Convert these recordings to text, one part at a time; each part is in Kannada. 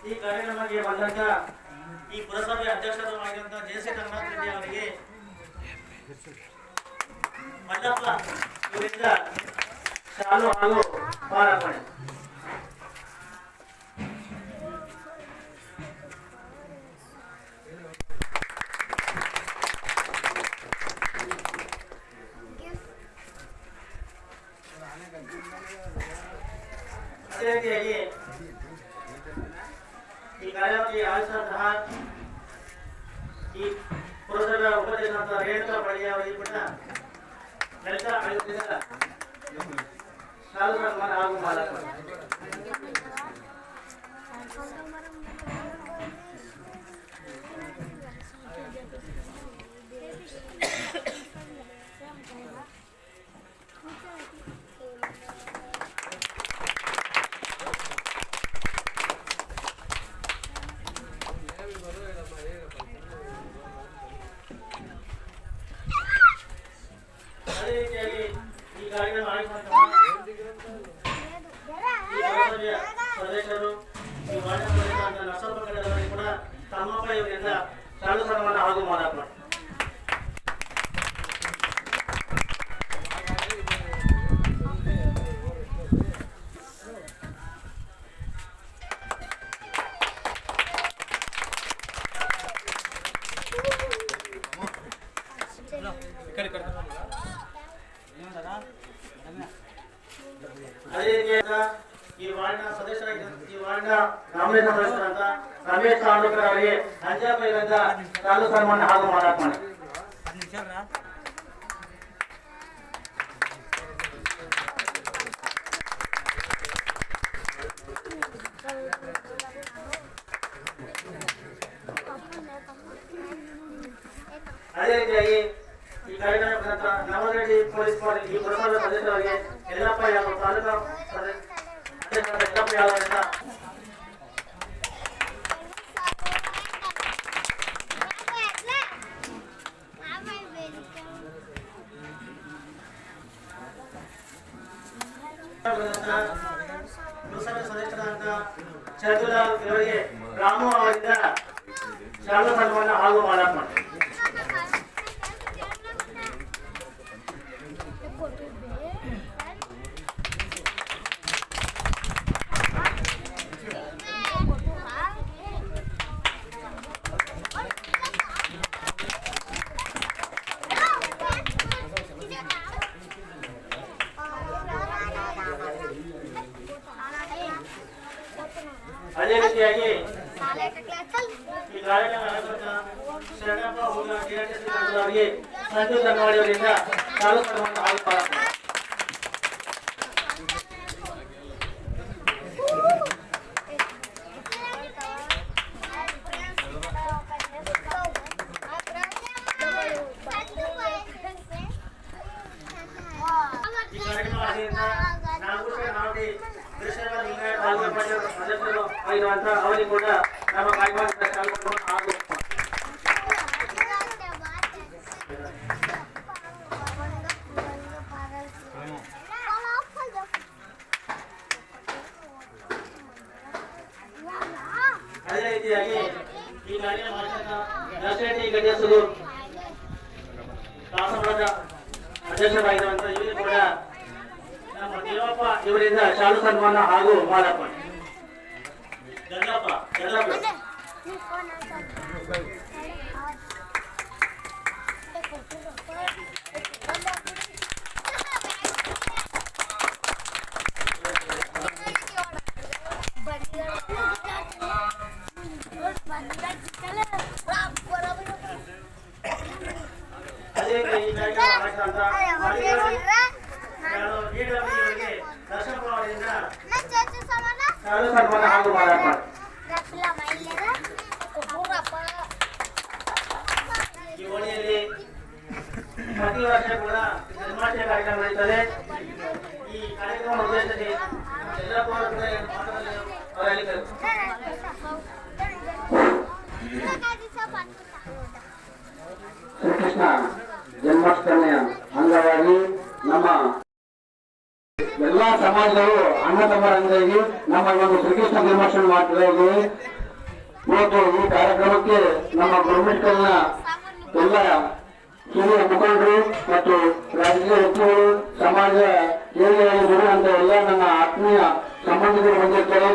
ಈ ಕಾರ್ಯಕ್ರಮಕ್ಕೆ ಈ ಪುರಸಭೆ ಅವರಿಗೆ ಮಲ್ಲಪ್ಪ ಇವರಿಂದ ಶಾಲು ಹಾಗೂ ಮಾರಾಪಣೆ ಅದೇ ರೀತಿಯಾಗಿ ಈ ಕಾರ್ಯಕ್ರಮಕ್ಕೆ ಆಯೋಜಿಸಿದಂತಹ ಈ ಪುರಸಭೆಯ ಉಪಾಧ್ಯಕ್ಷರಾದ ರೇಣುಕಾ ಬಳಿಯ ಅವರಿಗೆ ಕೂಡ ಲಲಿತಾ ಆಯೋಗದಿಂದ ಶಾಲು ಸನ್ಮಾನ ಹಾಗೂ ಮಾಲಾರ್ಪಣೆ ಅದೇ ರೀತಿಯಾಗಿ ಈ ಕಾರ್ಯಕ್ರಮ ಆಯೋಜಿಸಿದಂತಹ ಈ ಪುರಸಭೆಯ ಸದಸ್ಯರು ಈ ವಾರ್ಡ್ ಸದಸ್ಯರಾದ ನರಸಪ್ಪ ಕಡೆಯವರಿಗೆ ಕೂಡ ತಮ್ಮಪ್ಪ ಇವರಿಂದ ಶಾಲು ಸನ್ಮಾನ ಹಾಗೂ ಮಾಲಾರ್ಪಣೆ ಅದೇ ವಾರ್ಡ್ನ ನಾಮಿನೇಷನ್ ಸದಸ್ಯರಾದ ರಮೇಶ್ ತಾಂಡೂಕರ್ ಅವರಿಗೆ ಅಂಜಾಪ ಇವರಿಂದ ಶಾಲು ಸನ್ಮಾನ ಹಾಗೂ ಮಾಲಾರ್ಪಣೆ ಅದೇ ರೀತಿಯಾಗಿ ಈ ಕಾರ್ಯಕ್ರಮ ಬಂದಂತ ನವರೆಡ್ಡಿ ಪೊಲೀಸ್ ಪಾರ್ಟಿ ಈ ಪುರಸಭೆ ಸದಸ್ಯರಿಗೆ ಯಲ್ಲಪ್ಪ ಯಾದವ್ ತಾಲೂಕಾ ಸದಸ್ಯ ಅಧ್ಯಕ್ಷರಾದ ಯಲ್ಲಪ್ಪ ಯಾದವ್ ಸದಸ್ಯರಾದ ಚಂದ್ರಲಾಲ್ ಇವರಿಗೆ ರಾಮು ಅವರಿಂದ ಚಂದ್ರ ಸನ್ಮಾನ ಹಾಗೂ ಮಾಲಾರ್ಪಣೆ ಅದೇ ರೀತಿಯಾಗಿ ಈ ಕಾರ್ಯಕ್ರಮ ನಡೆಸುವಂತ ಶರಣಪ್ಪ ಹುಡುಗ ಟಿಆರ್ಟಿಸಿ ಅವರಿಗೆ ಸಂಜು ಕನ್ನವಾಡಿ ಅವರಿಂದ ಶಾಲು ಸನ್ಮಾನ ಹಾಗೂ ಮಾಲಾರ್ಪಣೆ ಈ ಕಾರ್ಯಕ್ರಮ ಆದ್ರಿಂದ ನಾಗೂರ ನಾವಡಿ ದೃಶ್ಯದ ಲಿಂಗಾಯತ ತಾಲೂಕು ಪಂಚಾಯತ್ ಸದಸ್ಯರು ಆಗಿರುವಂತ ಅವರಿಗೆ ಕೂಡ ನಮ್ಮ ಕಾರ್ಯಕ್ರಮದ ಶಾಲು ಸನ್ಮಾನ ಹಾಗೂ ಅದೇ ರೀತಿಯಾಗಿ ಈ ಕಾರ್ಯಕ್ರಮ ನರ್ಸರಿ ಗಣ್ಯಸರು ಕಾಸಮರದ ಅಧ್ಯಕ್ಷರಾಗಿರುವಂತ ಇವರು ಕೂಡ ನಮ್ಮ ದೇವಪ್ಪ ಇವರಿಂದ ಶಾಲು ಸನ್ಮಾನ ಹಾಗೂ ಮಾಲಾರ್ಪಣೆ. ಗಂಗಪ್ಪ ಗಂಗಪ್ಪ ಈ ಶ್ರೀಕೃಷ್ಣ ಜನ್ಮಾಷ್ಟಮಿಯ ಅಂಗವಾಗಿ ನಮ್ಮ ಎಲ್ಲಾ ಸಮಾಜದವರು ಅಣ್ಣ ತಮ್ಮರಂಗಾಗಿ ನಮ್ಮ ಒಂದು ಶ್ರೀಕೃಷ್ಣ ಜನ್ಮಾಷ್ಟಮಿ ಮಾಡ್ತಾ ಇದ್ದೀವಿ ಇವತ್ತು ಈ ಕಾರ್ಯಕ್ರಮಕ್ಕೆ ನಮ್ಮ ಗೌರ್ಮೆಂಟ್ನ ಎಲ್ಲ ಹಿರಿಯ ಮುಖಂಡರು ಮತ್ತು ರಾಜಕೀಯ ವ್ಯಕ್ತಿಗಳು ಸಮಾಜ বন্ধুদের অনুরোধ করেন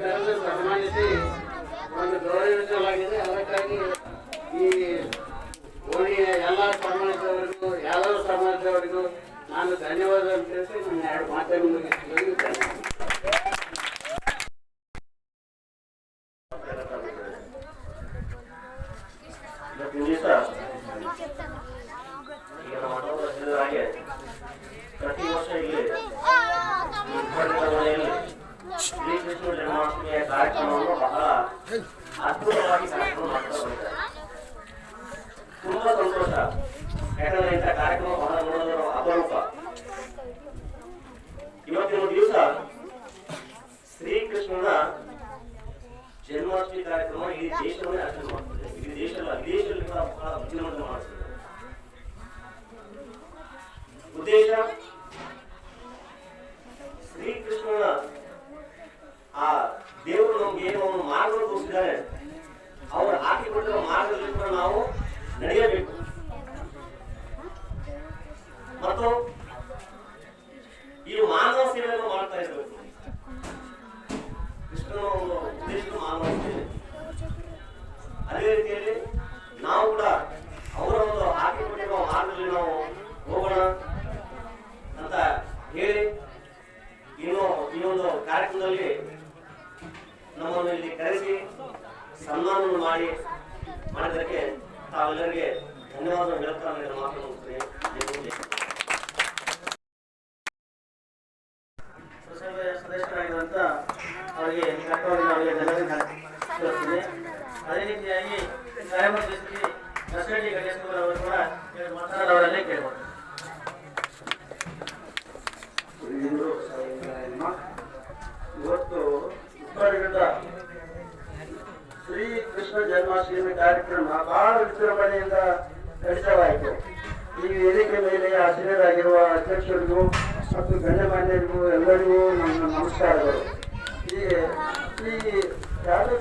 ಕರೆದು ಸನ್ಮಾನಿಸಿ ಒಂದು ಗೌರವಿಸಲಾಗಿದೆ ಅದಕ್ಕಾಗಿ ಈ ಓಣಿಯ ಎಲ್ಲ ಸಮಾಜದವರಿಗೂ ಯಾವ್ಯಾವ ಸಮಾಜದವರಿಗೂ ನಾನು ಧನ್ಯವಾದ ಅಂತ ತಿಳಿಸಿ ನನ್ನ ಎರಡು ಮಾತನ್ನು ಮುಗಿಸ್ತೀನಿ ಇವತ್ತಿನ ದಿವಸ ಈಗ ನಮ್ಮ ಅಣ್ಣವರು ಹೇಳಿದ ಹಾಗೆ ಪ್ರತಿ ವರ್ಷ ಇಲ್ಲಿ ಈ ಉತ್ಪನ್ನದ ಮನೆಯಲ್ಲಿ ಶ್ರೀಕೃಷ್ಣ ಜನ್ಮಾಷ್ಟಮಿಯ ಕಾರ್ಯಕ್ರಮವನ್ನು ಬಹಳ ತೋರಿಸಿದ್ದಾರೆ ಅವರು ಮಾರ್ಗದಲ್ಲಿ ಕೂಡ ನಾವು ನಡೆಯಬೇಕು. ಮತ್ತು ಈ ಮಾನವ ಸೇವೆಯನ್ನು ಮಾಡ್ತಾ ಇರಬೇಕು. ಕೃಷ್ಣನ ಒಂದು ಉದ್ದೇಶ ಮಾನವ ಸೇವೆ ಅದೇ ರೀತಿಯಲ್ಲಿ ನಾವು ಕೂಡ ಅವರ ಒಂದು ಹಾಕಿಕೊಂಡಿರುವ ಮಾರ್ಗದಲ್ಲಿ ನಾವು ಹೋಗೋಣ ಅಂತ ಹೇಳಿ ಇನ್ನು ಈ ಒಂದು ಕಾರ್ಯಕ್ರಮದಲ್ಲಿ ನಮ್ಮನ್ನು ಇಲ್ಲಿ ಕರೆಸಿ ಸನ್ಮಾನವನ್ನು ಮಾಡಿ ಮಾಡಿದ್ದಕ್ಕೆ ತಾವೆಲ್ಲರಿಗೆ ಧನ್ಯವಾದ ನನ್ನ ಮಾತನ್ನು ಬಹಳ ವಿಜೃಂಭಣೆಯಿಂದ ನಡೆಸಲಾಯಿತು. ಈ ವೇದಿಕೆ ಮೇಲೆ ಆಸೀನರಾಗಿರುವ ಅಧ್ಯಕ್ಷರಿಗೂ ಮತ್ತು ಗಣ್ಯಮಾನ್ಯರಿಗೂ ಎಲ್ಲರಿಗೂ ನನ್ನ ನಮಸ್ಕಾರಗಳು. ಈ ಈ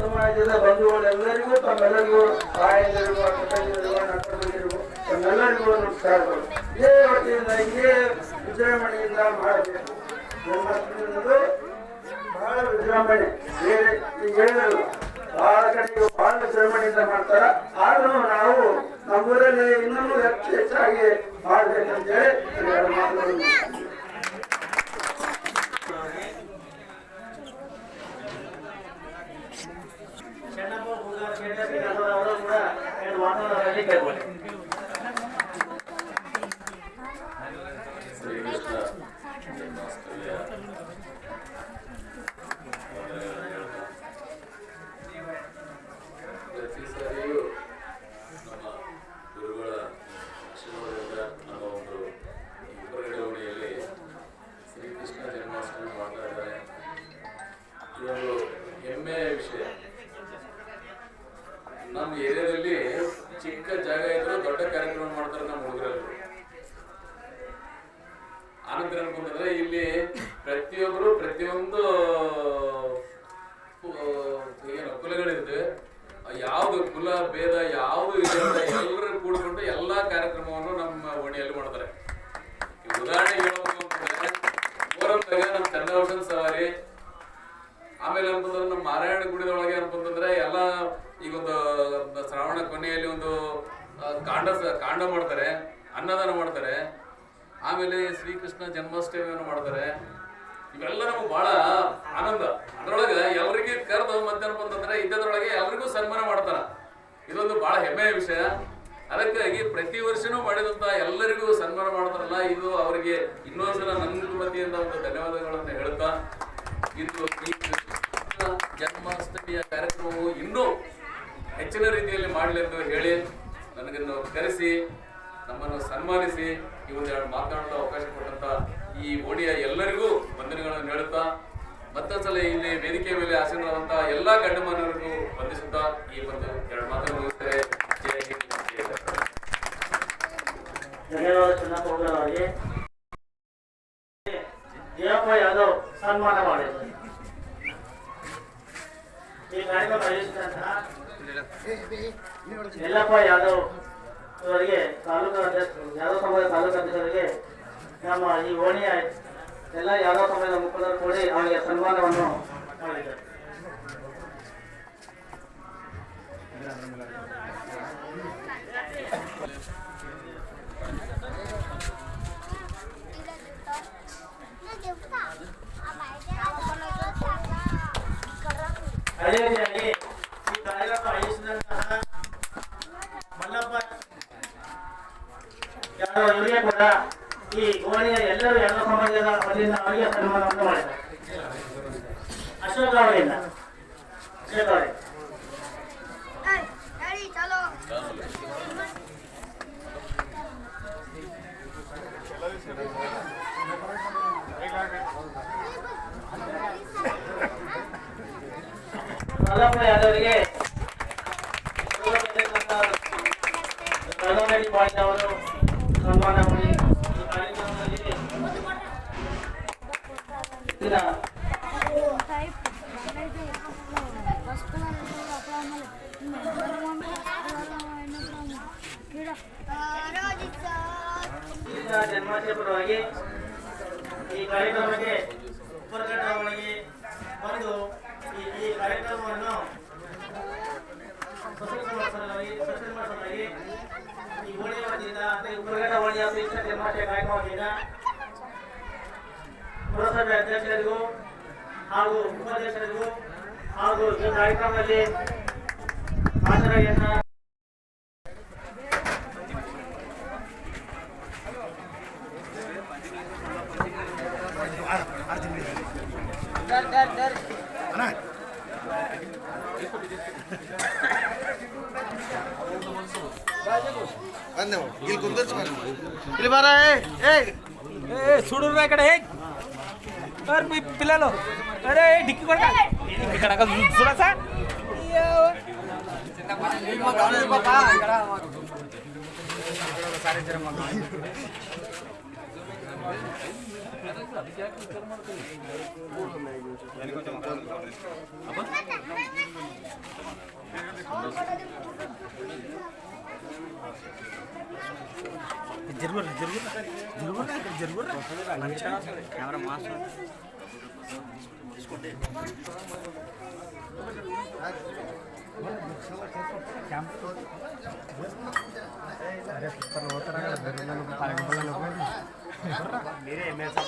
ಸಮಾಜದ ಬಂಧುಗಳೆಲ್ಲರಿಗೂ ತಮ್ಮೆಲ್ಲರಿಗೂ ತಾಯಂದಿರಿಗೂ ಅಕ್ಕ ತಂಗಿಯರಿಗೂ ಅಣ್ಣ ತಮ್ಮಂದಿರಿಗೂ ತಮ್ಮೆಲ್ಲರಿಗೂ ನಮಸ್ಕಾರಗಳು. ಇದೇ ವತಿಯಿಂದ, ಇದೇ ವಿಜೃಂಭಣೆಯಿಂದ ಮಾಡಬೇಕು. ನಮ್ಮ ಬಹಳ ವಿಜೃಂಭಣೆ. ಬೇರೆ ಈಗ ಬಹಳ ಕಡೆಗೆ ಬಹಳ ವಿಜೃಂಭಣೆಯಿಂದ ಮಾಡ್ತಾರ. ಆದ್ರೂ ನಾವು ನಮ್ಮೂರಲ್ಲಿ ಇನ್ನೂ ಹೆಚ್ಚು ಹೆಚ್ಚಾಗಿ ಮಾಡ್ಬೇಕಂತೇಳಿ ಶ್ರೀಕೃಷ್ಣ ಆನಂತರ ಅನ್ಕೊಂಡ್ರೆ ಇಲ್ಲಿ ಪ್ರತಿಯೊಬ್ಬರು ಪ್ರತಿಯೊಂದು ಏನು, ಕುಲಗಳಿರ್ತವೆ. ಯಾವ್ದು ಕುಲ, ಭೇದ, ಯಾವ್ದು ಎಲ್ಲರೂ ಕೂಡ್ಕೊಂಡು ಎಲ್ಲಾ ಕಾರ್ಯಕ್ರಮವನ್ನು ನಮ್ಮ ಓಣಿಯಲ್ಲಿ ಮಾಡ್ತಾರೆ. ಈ ಉದಾಹರಣೆ ಹೇಳ್ಬೇಕು ಅಂತಂದ್ರೆ ಮೂರೊಂದಾಗ ನಮ್ಮ ಸವಾರಿ, ಆಮೇಲೆ ಅಂತಂದ್ರೆ ನಮ್ಮ ಮಾರಾಯಣ ಗುಡಿದೊಳಗೆ ಅಂತಂದ್ರೆ ಎಲ್ಲ ಈಗ ಒಂದು ಶ್ರಾವಣ ಕೊನೆಯಲ್ಲಿ ಒಂದು ಕಾಂಡ ಕಾಂಡ ಮಾಡ್ತಾರೆ, ಅನ್ನದಾನ ಮಾಡ್ತಾರೆ. ಆಮೇಲೆ ಶ್ರೀಕೃಷ್ಣ ಜನ್ಮಾಷ್ಟಮಿಯನ್ನು ಮಾಡ್ತಾರೆ. ಇವೆಲ್ಲ ನಮಗೆ ಬಹಳ ಆನಂದ. ಅದರೊಳಗೆ ಎಲ್ರಿಗೂ ಕರೆದು ಮಧ್ಯಾಹ್ನ ಅಂತಂದ್ರೆ ಇದ್ದದ್ರೊಳಗೆ ಎಲ್ರಿಗೂ ಸನ್ಮಾನ ಮಾಡ್ತಾರ. ಇದೊಂದು ಬಹಳ ಹೆಮ್ಮೆಯ ವಿಷಯ. ಅದಕ್ಕಾಗಿ ಪ್ರತಿ ವರ್ಷನೂ ಮಾಡಿದಂತ ಎಲ್ಲರಿಗೂ ಸನ್ಮಾನ ಮಾಡ್ತಾರಲ್ಲ, ಇದು ಅವರಿಗೆ ಇನ್ನೊಂದ್ಸಲ ನನ್ನ ವತಿಯಿಂದ ಒಂದು ಧನ್ಯವಾದಗಳನ್ನು ಹೇಳ್ತಾ ಇದು ಈ ಕೃಷ್ಣ ಜನ್ಮಾಷ್ಟಮಿಯ ಕಾರ್ಯಕ್ರಮವು ಇನ್ನೂ ಹೆಚ್ಚಿನ ರೀತಿಯಲ್ಲಿ ಮಾಡಲಿ ಎಂದು ಹೇಳಿ ನನಗನ್ನು ಕರೆಸಿ. ನಮ್ಮನ್ನು ಸನ್ಮಾನಿಸಿ ಈ ಒಂದೆರಡು ಎರಡು ಮಾತನಾಡಲು ಅವಕಾಶ ಕೊಟ್ಟಂತ ಈ ಓಡಿಯ ಎಲ್ಲರಿಗೂ ವಂದನೆಗಳನ್ನು ಹೇಳುತ್ತಾ ಮತ್ತೊಂದ್ಸಲ ಇಲ್ಲಿ ವೇದಿಕೆ ಮೇಲೆ ಆಸೀನರಾದಂತ ಎಲ್ಲಾ ಗಂಡಮಾನರಿಗೂ ವಂದಿಸುತ್ತಾ ಈ ಒಂದು ಎರಡು ಮಾತನ್ನು ಮುಗಿಸ್ತಾರೆ ಹಿಂದ್. ಧನ್ಯವಾದ ಜಯಪ್ಪ ಯಾದವ್ ಸನ್ಮಾನ ಮಾಡಿದರು ಈ ಕಾರ್ಯಕ್ರಮ ಆಯೋಜಿಸಿದಂತಹ ಯಲ್ಲಪ್ಪ ಯಾದವ್ ಅವರಿಗೆ ತಾಲೂಕು ಅಧ್ಯಕ್ಷ ಯಾದವ್ ಸಮಾಜದ ತಾಲೂಕು ಅಧ್ಯಕ್ಷರಿಗೆ ನಮ್ಮ ಈ ಓಣಿಯ ಎಲ್ಲ ಯಾದವ್ ಸಮಾಜದ ಮುಖಂಡರು ಕೂಡಿ ಅವರಿಗೆ ಸನ್ಮಾನವನ್ನು ಮಾಡಿದ್ದಾರೆ. ಅದೇ ರೀತಿಯಾಗಿ ಈ ಕಾರ್ಯಕ್ರಮ ಆಯೋಜಿಸಿದಂತಹ ಮಲ್ಲಪ್ಪ ಯಾದವ್ ಇವರಿಗೆ ಕೂಡ ಈ ಓಣಿಯ ಎಲ್ಲರೂ ಎಲ್ಲ ಸಮಾಜದ ವತಿಯಿಂದ ಅವರಿಗೆ ಸನ್ಮಾನವನ್ನು ಮಾಡಿದ್ದಾರೆ. ಅಶೋಕ್ ಅವರಿಂದ. ಅಶೋಕ್ ಅವರೇ. ಮಲ್ಲಪ್ಪ ಯಾದವರಿಗೆ ಅವರು ಜನ್ಮಾಷ್ಟಮಿ ಪರವಾಗಿ ಈ ಕಾರ್ಯಕ್ರಮಕ್ಕೆ ಉಪಕರಣಗಳಿಗೆ ಬಂದು ಈ ಕಾರ್ಯಕ್ರಮವನ್ನು ಸಫಲಗೊಳಿಸಲಾಗಿ ಸಫಲಗೊಳಿಸಲಾಗಿ ಈ ಓಣಿಯ ವತಿಯಿಂದ ಅಥವಾ ಈ ಉಪಕರಣ ಓಣಿಯ ಕೃಷ್ಣ ಜನ್ಮಾಷ್ಟಮಿ ಕಾರ್ಯಕ್ರಮ ವತಿಯಿಂದ ಪುರಸಭೆ ಅಧ್ಯಕ್ಷರಿಗೂ ಹಾಗೂ ಉಪಾಧ್ಯಕ್ಷರಿಗೂ ಹಾಗೂ ಈ ಕಾರ್ಯಕ್ರಮದಲ್ಲಿ ಹಾಜರಾಗಿದ್ದ చూడురా ఇక్కడ ఏ మరి మీ పిల్లలు అరే డిక్కి కొట్ట ఇక్కడ చూడ సార్ జరుగురు జరుగురు జరుగురు ఇక్కడ జరుగురు మంచిగా కెమెరా మాస్టర్ మీరే ఎమ్మెల్సీ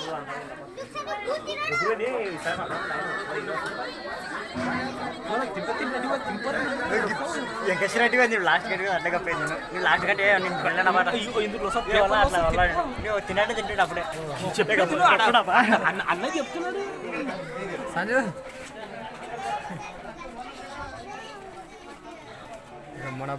వెంకటేశ్వరరెడ్డి నువ్వు లాస్ట్ గట్టి అట్లా కప్పేది నువ్వు లాస్ట్ గట్టి నేను వెళ్ళనమాట నువ్వు తినట్టు తింటాడు అప్పుడే. అన్న చెప్తున్నాడు. సంజయ్. మన